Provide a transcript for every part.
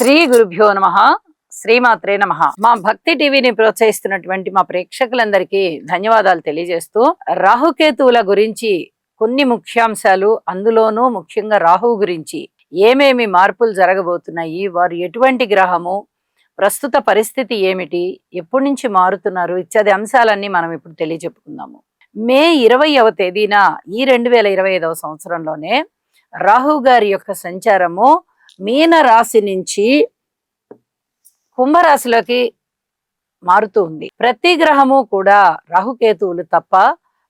శ్రీ గురుభ్యో నమ శ్రీమాత్రే నమ. మా భక్తి టీవీని ప్రోత్సహిస్తున్నటువంటి మా ప్రేక్షకులందరికీ ధన్యవాదాలు తెలియజేస్తూ రాహుకేతువుల గురించి కొన్ని ముఖ్యాంశాలు అందులోనూ ముఖ్యంగా రాహువు గురించి ఏమేమి మార్పులు జరగబోతున్నాయి వారు ఎటువంటి గ్రహము ప్రస్తుత పరిస్థితి ఏమిటి ఎప్పటి నుంచి మారుతున్నారు ఇత్యాది అంశాలన్నీ మనం ఇప్పుడు తెలియజెప్పుకుందాము. మే ఇరవైవ తేదీన ఈ రెండు వేల ఇరవై ఐదవ సంవత్సరంలోనే రాహు గారి యొక్క సంచారము మీన రాశి నుంచి కుంభరాశిలోకి మారుతూ ఉంది. ప్రతి గ్రహము కూడా రాహుకేతువులు తప్ప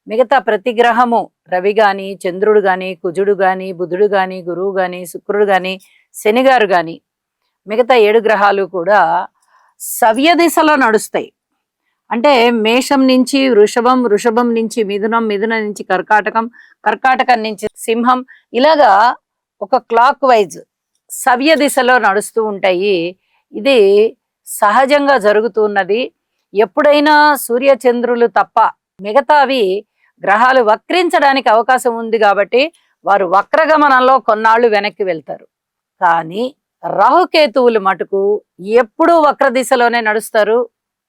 మిగతా ప్రతి గ్రహము రవి గాని చంద్రుడు గాని కుజుడు గాని బుధుడు గాని గురువు గాని శుక్రుడు గాని శనిగారు గాని మిగతా ఏడు గ్రహాలు కూడా సవ్య దిశలో నడుస్తాయి. అంటే మేషం నుంచి వృషభం వృషభం నుంచి మిథునం మిథునం నుంచి కర్కాటకం కర్కాటకం నుంచి సింహం ఇలాగా ఒక క్లాక్ వైజ్ సవ్య దిశలో నడుస్తూ ఉంటాయి. ఇది సహజంగా జరుగుతున్నది. ఎప్పుడైనా సూర్య చంద్రులు తప్ప మిగతావి గ్రహాలు వక్రించడానికి అవకాశం ఉంది కాబట్టి వారు వక్రగమనంలో కొన్నాళ్ళు వెనక్కి వెళ్తారు. కానీ రాహుకేతువులు మటుకు ఎప్పుడూ వక్ర దిశలోనే నడుస్తారు.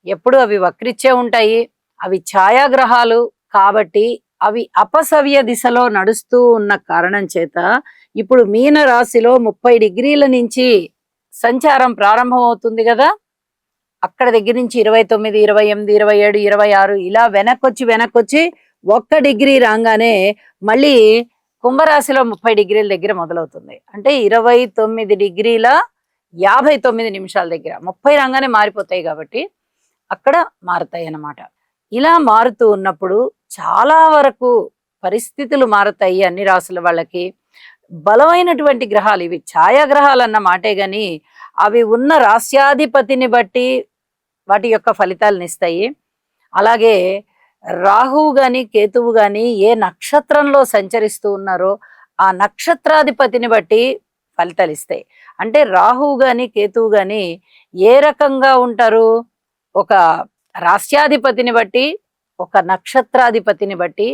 ఎప్పుడు అవి వక్రిచ్చే ఉంటాయి. అవి ఛాయాగ్రహాలు కాబట్టి అవి అపసవ్య దిశలో నడుస్తూ ఉన్న కారణం చేత ఇప్పుడు మీన రాశిలో ముప్పై డిగ్రీల నుంచి సంచారం ప్రారంభం అవుతుంది కదా? అక్కడ దగ్గర నుంచి ఇరవై తొమ్మిది ఇరవై ఎనిమిది ఇరవై ఏడు ఇరవై ఆరు ఇలా వెనక్కొచ్చి వెనక్కొచ్చి ఒక్క డిగ్రీ రాగానే మళ్ళీ కుంభరాశిలో ముప్పై డిగ్రీల దగ్గర మొదలవుతుంది. అంటే ఇరవై తొమ్మిది డిగ్రీల యాభై తొమ్మిది నిమిషాల దగ్గర. ముప్పై రాగానే మారిపోతాయి కాబట్టి అక్కడ మారుతాయి అన్నమాట. ఇలా మారుతూ ఉన్నప్పుడు చాలా వరకు పరిస్థితులు మారుతాయి అన్ని రాసుల వాళ్ళకి. బలమైనటువంటి గ్రహాలు ఇవి ఛాయాగ్రహాలు అన్న మాటే గాని అవి ఉన్న రాస్యాధిపతిని బట్టి వాటి యొక్క ఫలితాలను ఇస్తాయి. అలాగే రాహువు కానీ కేతువు కానీ ఏ నక్షత్రంలో సంచరిస్తూ ఉన్నారో ఆ నక్షత్రాధిపతిని బట్టి ఫలితాలు ఇస్తాయి. అంటే రాహువు కానీ కేతువు కానీ ఏ రకంగా ఉంటారు? ఒక రాస్యాధిపతిని బట్టి ఒక నక్షత్రాధిపతిని బట్టి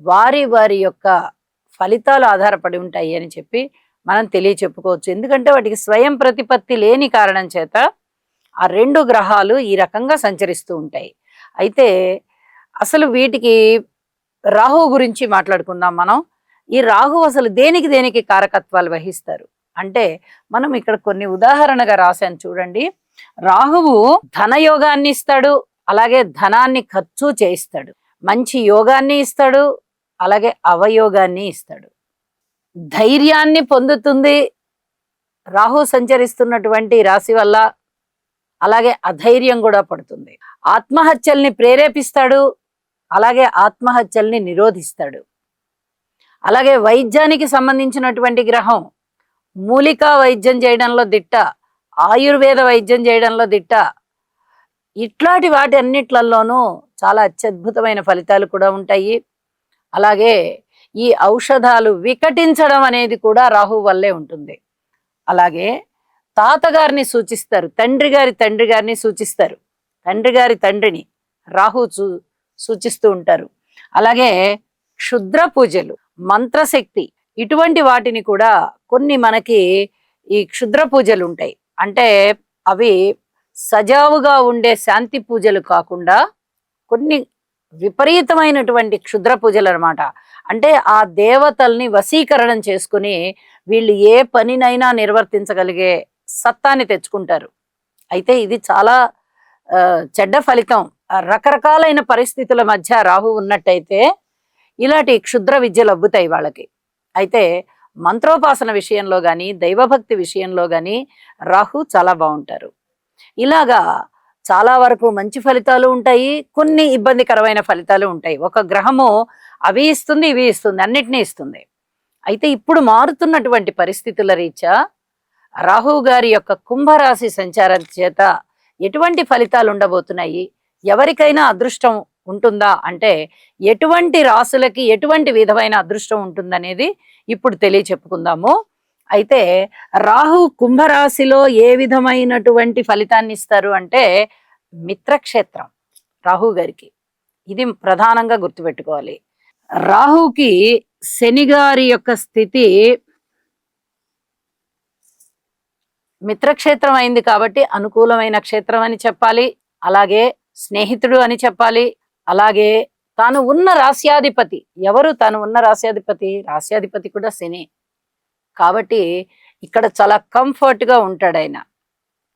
వారి వారి యొక్క ఫలితాలు ఆధారపడి ఉంటాయి అని చెప్పి మనం తెలియ చెప్పుకోవచ్చు ఎందుకంటే వాటికి స్వయం ప్రతిపత్తి లేని కారణం చేత ఆ రెండు గ్రహాలు ఈ రకంగా సంచరిస్తూ ఉంటాయి. అయితే అసలు వీటికి రాహు గురించి మాట్లాడుకుందాం మనం. ఈ రాహు అసలు దేనికి దేనికి కారకత్వాలు వహిస్తారు? అంటే మనం ఇక్కడ కొన్ని ఉదాహరణగా రాశాను చూడండి. రాహువు ధన యోగాన్ని ఇస్తాడు అలాగే ధనాన్ని ఖర్చు చేయిస్తాడు. మంచి యోగాన్ని ఇస్తాడు అలాగే అవయోగాన్ని ఇస్తాడు. ధైర్యాన్ని పొందుతుంది రాహు సంచరిస్తున్నటువంటి రాశి వల్ల అలాగే అధైర్యం కూడా పడుతుంది. ఆత్మహత్యల్ని ప్రేరేపిస్తాడు అలాగే ఆత్మహత్యల్ని నిరోధిస్తాడు. అలాగే వైద్యానికి సంబంధించినటువంటి గ్రహం మూలికా వైద్యం చేయడంలో దిట్ట ఆయుర్వేద వైద్యం చేయడంలో దిట్ట ఇట్లాంటి వాటి అన్నిట్లలోనూ చాలా అత్యద్భుతమైన ఫలితాలు కూడా ఉంటాయి. అలాగే ఈ ఔషధాలు వికటించడం అనేది కూడా రాహు వల్లే ఉంటుంది. అలాగే తాతగారిని సూచిస్తారు తండ్రి గారి తండ్రి గారిని సూచిస్తారు తండ్రి గారి తండ్రిని రాహు చూ సూచిస్తూ ఉంటారు. అలాగే క్షుద్ర పూజలు మంత్రశక్తి ఇటువంటి వాటిని కూడా కొన్ని మనకి ఈ క్షుద్ర పూజలు ఉంటాయి. అంటే అవి సజావుగా ఉండే శాంతి పూజలు కాకుండా కొన్ని విపరీతమైనటువంటి క్షుద్ర పూజలు అనమాట అంటే ఆ దేవతల్ని వశీకరణం చేసుకుని వీళ్ళు ఏ పనినైనా నిర్వర్తించగలిగే సత్తాని తెచ్చుకుంటారు. అయితే ఇది చాలా చెడ్డ ఫలితం. రకరకాలైన పరిస్థితుల మధ్య రాహు ఉన్నట్టయితే ఇలాంటి క్షుద్ర విద్యలు అబ్బుతాయి వాళ్ళకి. అయితే మంత్రోపాసన విషయంలో కానీ దైవభక్తి విషయంలో కానీ రాహు చాలా బాగుంటారు. ఇలాగా చాలా వరకు మంచి ఫలితాలు ఉంటాయి కొన్ని ఇబ్బందికరమైన ఫలితాలు ఉంటాయి. ఒక గ్రహము అవి ఇస్తుంది ఇవి ఇస్తుంది అన్నిటినీ ఇస్తుంది. అయితే ఇప్పుడు మారుతున్నటువంటి పరిస్థితుల రీత్యా రాహు గారి యొక్క కుంభరాశి సంచారం చేత ఎటువంటి ఫలితాలు ఉండబోతున్నాయి? ఎవరికైనా అదృష్టం ఉంటుందా? అంటే ఎటువంటి రాసులకి ఎటువంటి విధమైన అదృష్టం ఉంటుందనేది ఇప్పుడు తెలియచెప్పుకుందాము. అయితే రాహు కుంభరాశిలో ఏ విధమైనటువంటి ఫలితాన్ని ఇస్తారు అంటే మిత్రక్షేత్రం రాహు గారికి. ఇది ప్రధానంగా గుర్తుపెట్టుకోవాలి. రాహుకి శని గారి యొక్క స్థితి మిత్రక్షేత్రం అయింది కాబట్టి అనుకూలమైన క్షేత్రం అని చెప్పాలి. అలాగే స్నేహితుడు అని చెప్పాలి. అలాగే తాను ఉన్న రాస్యాధిపతి ఎవరు? తాను ఉన్న రాస్యాధిపతి రాస్యాధిపతి కూడా శని. కాబట్టి ఇక్కడ చాలా కంఫర్ట్గా ఉంటాడు ఆయన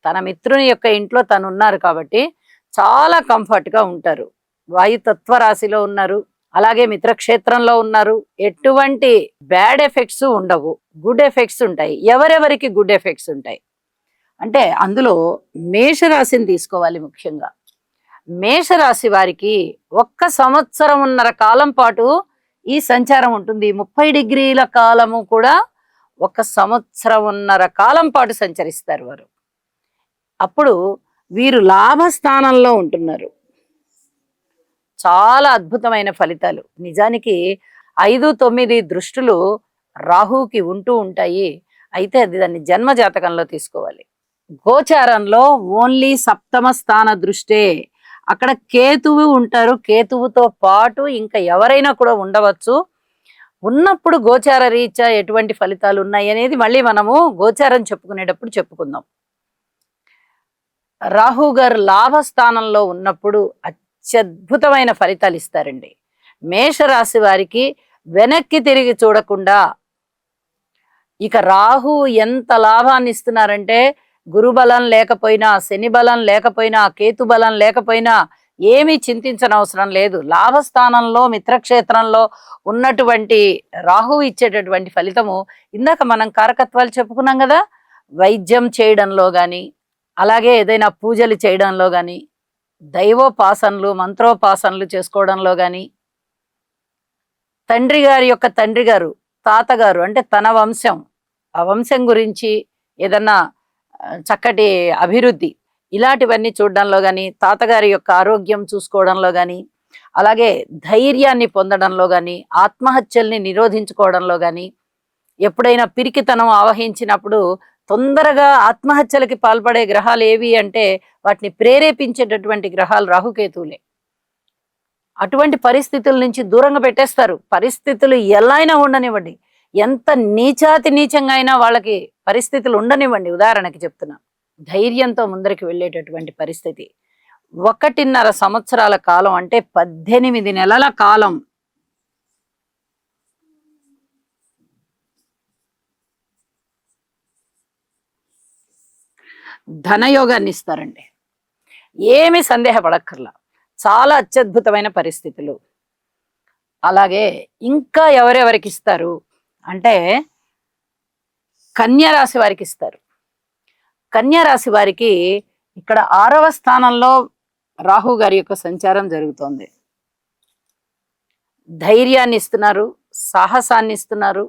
తన మిత్రుని యొక్క ఇంట్లో తను ఉన్నారు కాబట్టి చాలా కంఫర్ట్గా ఉంటారు. వాయుతత్వ రాశిలో ఉన్నారు అలాగే మిత్రక్షేత్రంలో ఉన్నారు. ఎటువంటి బ్యాడ్ ఎఫెక్ట్స్ ఉండవు. గుడ్ ఎఫెక్ట్స్ ఉంటాయి. ఎవరెవరికి గుడ్ ఎఫెక్ట్స్ ఉంటాయి? అంటే అందులో మేషరాశిని తీసుకోవాలి ముఖ్యంగా. మేషరాశి వారికి ఒక్క సంవత్సరంన్నర కాలం పాటు ఈ సంచారం ఉంటుంది. ముప్పై డిగ్రీల కాలము కూడా ఒక సంవత్సరంన్నర కాలం పాటు సంచరిస్తారు వారు. అప్పుడు వీరు లాభస్థానంలో ఉంటున్నారు. చాలా అద్భుతమైన ఫలితాలు. నిజానికి ఐదు తొమ్మిది దృష్టులు రాహుకి ఉంటూ ఉంటాయి. అయితే అది దాన్ని జన్మ జాతకంలో తీసుకోవాలి. గోచారంలో ఓన్లీ సప్తమ స్థాన దృష్టే. అక్కడ కేతువు ఉంటారు. కేతువుతో పాటు ఇంకా ఎవరైనా కూడా ఉండవచ్చు. ఉన్నప్పుడు గోచార రీత్యా ఎటువంటి ఫలితాలు ఉన్నాయి అనేది మళ్ళీ మనము గోచారం చెప్పుకునేటప్పుడు చెప్పుకుందాం. రాహు గారు లాభస్థానంలో ఉన్నప్పుడు అత్యద్భుతమైన ఫలితాలు ఇస్తారండి. మేషరాశి వారికి వెనక్కి తిరిగి చూడకుండా ఇక రాహు ఎంత లాభాన్ని ఇస్తున్నారంటే గురు బలం లేకపోయినా శని బలం లేకపోయినా కేతు బలం లేకపోయినా ఏమీ చింతించనవసరం లేదు. లాభస్థానంలో మిత్రక్షేత్రంలో ఉన్నటువంటి రాహు ఇచ్చేటటువంటి ఫలితము ఇందాక మనం కారకత్వాలు చెప్పుకున్నాం కదా వైద్యం చేయడంలో కానీ అలాగే ఏదైనా పూజలు చేయడంలో కానీ దైవోపాసనలు మంత్రోపాసనలు చేసుకోవడంలో కానీ తండ్రి గారి యొక్క తండ్రి గారు తాతగారు అంటే తన వంశం ఆ వంశం గురించి ఏదన్నా చక్కటి అభివృద్ధి ఇలాంటివన్నీ చూడడంలో కానీ తాతగారి యొక్క ఆరోగ్యం చూసుకోవడంలో కానీ అలాగే ధైర్యాన్ని పొందడంలో కానీ ఆత్మహత్యల్ని నిరోధించుకోవడంలో కానీ ఎప్పుడైనా పిరికితనం ఆవహించినప్పుడు తొందరగా ఆత్మహత్యలకి పాల్పడే గ్రహాలు ఏవి అంటే వాటిని ప్రేరేపించేటటువంటి గ్రహాలు రాహుకేతువులే. అటువంటి పరిస్థితుల నుంచి దూరంగా పెట్టేస్తారు. పరిస్థితులు ఎలా అయినా ఉండనివ్వండి. ఎంత నీచాతి నీచంగా అయినా వాళ్ళకి పరిస్థితులు ఉండనివ్వండి. ఉదాహరణకి చెప్తున్నా. ధైర్యంతో ముందరికి వెళ్ళేటటువంటి పరిస్థితి. ఒకటిన్నర సంవత్సరాల కాలం అంటే పద్దెనిమిది నెలల కాలం. ధనయోగాన్ని ఇస్తారండి. ఏమీ సందేహపడక్కర్లా. చాలా అత్యద్భుతమైన పరిస్థితులు. అలాగే ఇంకా ఎవరెవరికి ఇస్తారు? అంటే కన్యా రాశి వారికి ఇస్తారు. రాశి వారికి ఇక్కడ ఆరవ స్థానంలో రాహు గారి యొక్క సంచారం జరుగుతోంది. ధైర్యాన్ని ఇస్తున్నారు సాహసాన్ని ఇస్తున్నారు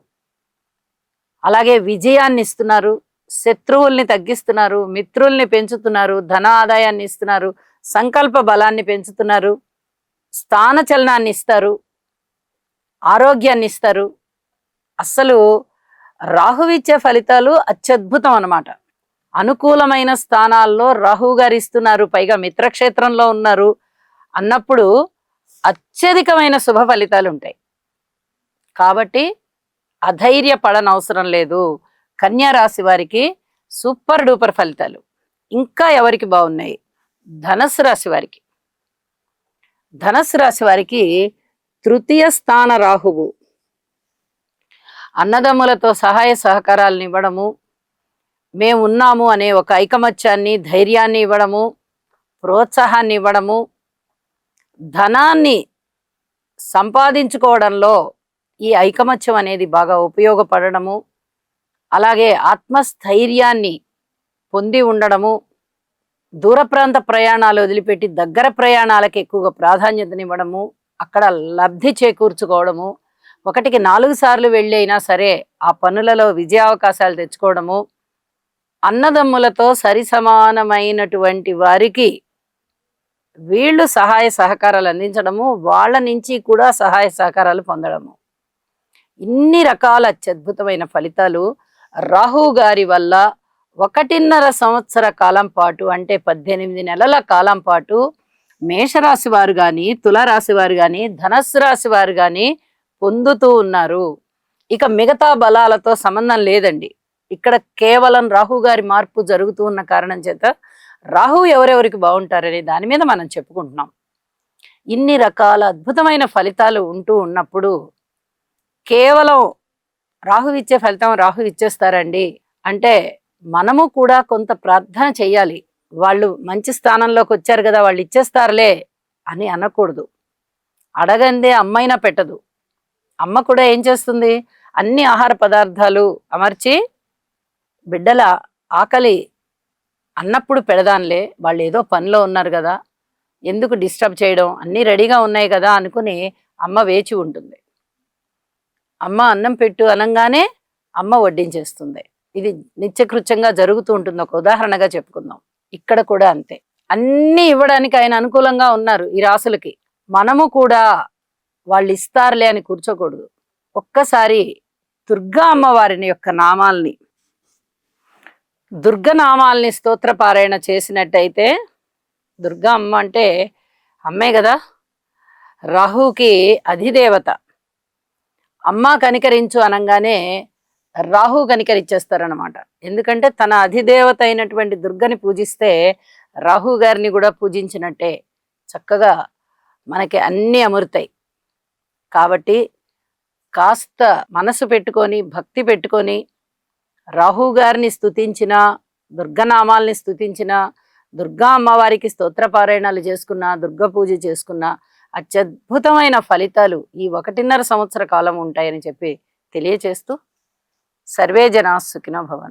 అలాగే విజయాన్ని ఇస్తున్నారు శత్రువుల్ని తగ్గిస్తున్నారు మిత్రుల్ని పెంచుతున్నారు ధన ఆదాయాన్ని ఇస్తున్నారు సంకల్ప బలాన్ని పెంచుతున్నారు స్థాన చలనాన్ని ఇస్తారు ఆరోగ్యాన్ని ఇస్తారు. అస్సలు రాహు ఇచ్చే ఫలితాలు అత్యద్భుతం అన్నమాట. అనుకూలమైన స్థానాల్లో రాహు గారు ఇస్తున్నారు పైగా మిత్రక్షేత్రంలో ఉన్నారు. అన్నప్పుడు అత్యధికమైన శుభ ఫలితాలు ఉంటాయి. కాబట్టి అధైర్య పడనవసరం లేదు. కన్యా రాశి వారికి సూపర్ డూపర్ ఫలితాలు. ఇంకా ఎవరికి బాగున్నాయి? ధనస్సు రాశి వారికి. ధనస్సు రాశి వారికి తృతీయ స్థాన రాహువు. అన్నదమ్ములతో సహాయ సహకారాలను ఇవ్వడము మేము ఉన్నాము అనే ఒక ఐకమత్యాన్ని ధైర్యాన్ని ఇవ్వడము ప్రోత్సాహాన్ని ఇవ్వడము ధనాన్ని సంపాదించుకోవడంలో ఈ ఐకమత్యం అనేది బాగా ఉపయోగపడడము అలాగే ఆత్మస్థైర్యాన్ని పొంది ఉండడము దూర ప్రాంత ప్రయాణాలు వదిలిపెట్టి దగ్గర ప్రయాణాలకు ఎక్కువగా ప్రాధాన్యతనివ్వడము అక్కడ లబ్ధి చేకూర్చుకోవడము ఒకటికి నాలుగు సార్లు వెళ్ళి అయినా సరే ఆ పనులలో విజయావకాశాలు తెచ్చుకోవడము అన్నదమ్ములతో సరి సమానమైనటువంటి వారికి వీళ్ళు సహాయ సహకారాలు అందించడము వాళ్ళ నుంచి కూడా సహాయ సహకారాలు పొందడము. ఇన్ని రకాల అత్యద్భుతమైన ఫలితాలు రాహు గారి వల్ల ఒకటిన్నర సంవత్సర కాలం పాటు అంటే పద్దెనిమిది నెలల కాలం పాటు మేషరాశి వారు కానీ తులారాశి వారు కానీ ధనస్సు రాశి వారు కానీ పొందుతూ ఉన్నారు. ఇక మిగతా బలాలతో సంబంధం లేదండి. ఇక్కడ కేవలం రాహు గారి మార్పు జరుగుతూ ఉన్న కారణం చేత రాహు ఎవరెవరికి బాగుంటారనే దాని మీద మనం చెప్పుకుంటున్నాం. ఇన్ని రకాల అద్భుతమైన ఫలితాలు ఉంటూ ఉన్నప్పుడు కేవలం రాహు ఇచ్చే ఫలితం రాహు ఇచ్చేస్తారండి. అంటే మనము కూడా కొంత ప్రార్థన చేయాలి. వాళ్ళు మంచి స్థానంలోకి వచ్చారు కదా వాళ్ళు ఇచ్చేస్తారులే అని అనకూడదు. అడగందే అమ్మైనా పెట్టదు. అమ్మ కూడా ఏం చేస్తుంది? అన్ని ఆహార పదార్థాలు అమర్చి బిడ్డల ఆకలి అన్నప్పుడు పెడదాంలే వాళ్ళు ఏదో పనిలో ఉన్నారు కదా ఎందుకు డిస్టర్బ్ చేయడం అన్నీ రెడీగా ఉన్నాయి కదా అనుకుని అమ్మ వేచి ఉంటుంది. అమ్మ అన్నం పెట్టు అనగానే అమ్మ వడ్డించేస్తుంది. ఇది నిత్యకృత్యంగా జరుగుతూ ఉంటుంది. ఒక ఉదాహరణగా చెప్పుకుందాం. ఇక్కడ కూడా అంతే. అన్నీ ఇవ్వడానికి ఆయన అనుకూలంగా ఉన్నారు ఈ రాసులకి. మనము కూడా వాళ్ళు ఇస్తారులే అని కూర్చోకూడదు. ఒక్కసారి దుర్గా అమ్మవారిని యొక్క నామాల్ని దుర్గ నామాల్ని చేసినట్టయితే దుర్గా అమ్మ అంటే అమ్మే కదా. రాహుకి అధిదేవత. అమ్మ కనికరించు అనగానే రాహు కనికరించేస్తారనమాట ఎందుకంటే తన అధిదేవత అయినటువంటి దుర్గని పూజిస్తే రాహు గారిని కూడా పూజించినట్టే. చక్కగా మనకి అన్నీ అమరుతాయి. కాబట్టి కాస్త మనసు పెట్టుకొని భక్తి పెట్టుకొని రాహు గారిని స్థుతించిన దుర్గనామాల్ని స్థుతించిన దుర్గా అమ్మవారికి స్తోత్రపారాయణాలు చేసుకున్న దుర్గ పూజ చేసుకున్న అత్యద్భుతమైన ఫలితాలు ఈ ఒకటిన్నర సంవత్సర కాలం ఉంటాయని చెప్పి తెలియచేస్తూ సర్వే జనా సుఖినో భవన్